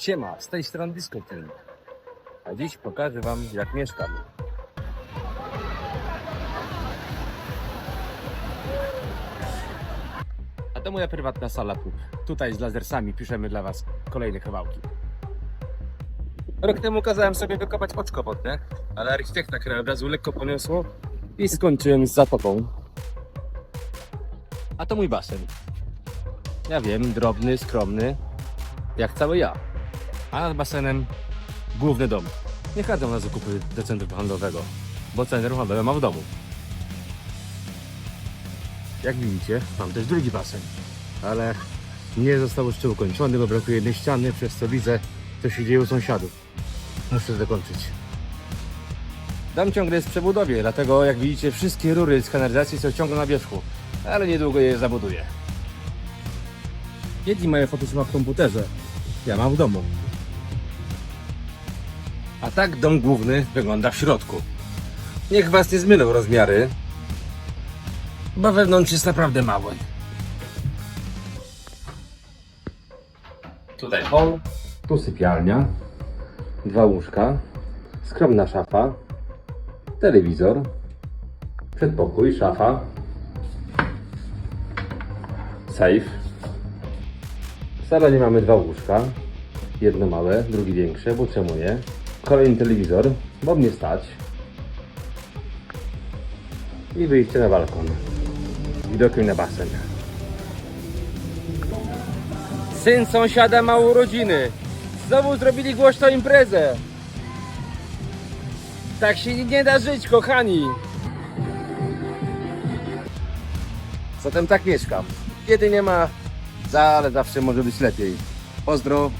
Siema, z tej strony Disco Team. A dziś pokażę wam jak mieszkam. A to moja prywatna sala tu. Tutaj z lasersami piszemy dla was kolejne kawałki. Rok temu kazałem sobie wykopać oczko wodne, ale architekta krajobrazu lekko poniosło i skończyłem z zatoką. A to mój basen. Ja wiem, drobny, skromny, jak cały ja. A nad basenem główny dom. Nie chodzę na zakupy do centrum handlowego, bo centrum handlowe mam w domu. Jak widzicie, mam też drugi basen, ale nie został jeszcze ukończony, bo brakuje jednej ściany, przez co widzę, co się dzieje u sąsiadów. Muszę dokończyć. Dam ciągle jest w przebudowie, dlatego jak widzicie, wszystkie rury z kanalizacji są ciągle na wierzchu, ale niedługo je zabuduję. Jedni mają Photoshopa w komputerze, ja mam w domu. A tak dom główny wygląda w środku. Niech was nie zmylą rozmiary, bo wewnątrz jest naprawdę mały. Tutaj hol, tu sypialnia, dwa łóżka, skromna szafa, telewizor, przedpokój, szafa, safe. W salonie mamy dwa łóżka, jedno małe, drugie większe, bo czemu nie? Kolejny telewizor, bo mnie stać. I wyjście na balkon. z Widokiem na basen. Syn sąsiada ma urodziny. Znowu zrobili głośną imprezę. Tak się nie da żyć, kochani. Zatem tak mieszkam. Kiedy nie ma, za- ale zawsze może być lepiej. Pozdro,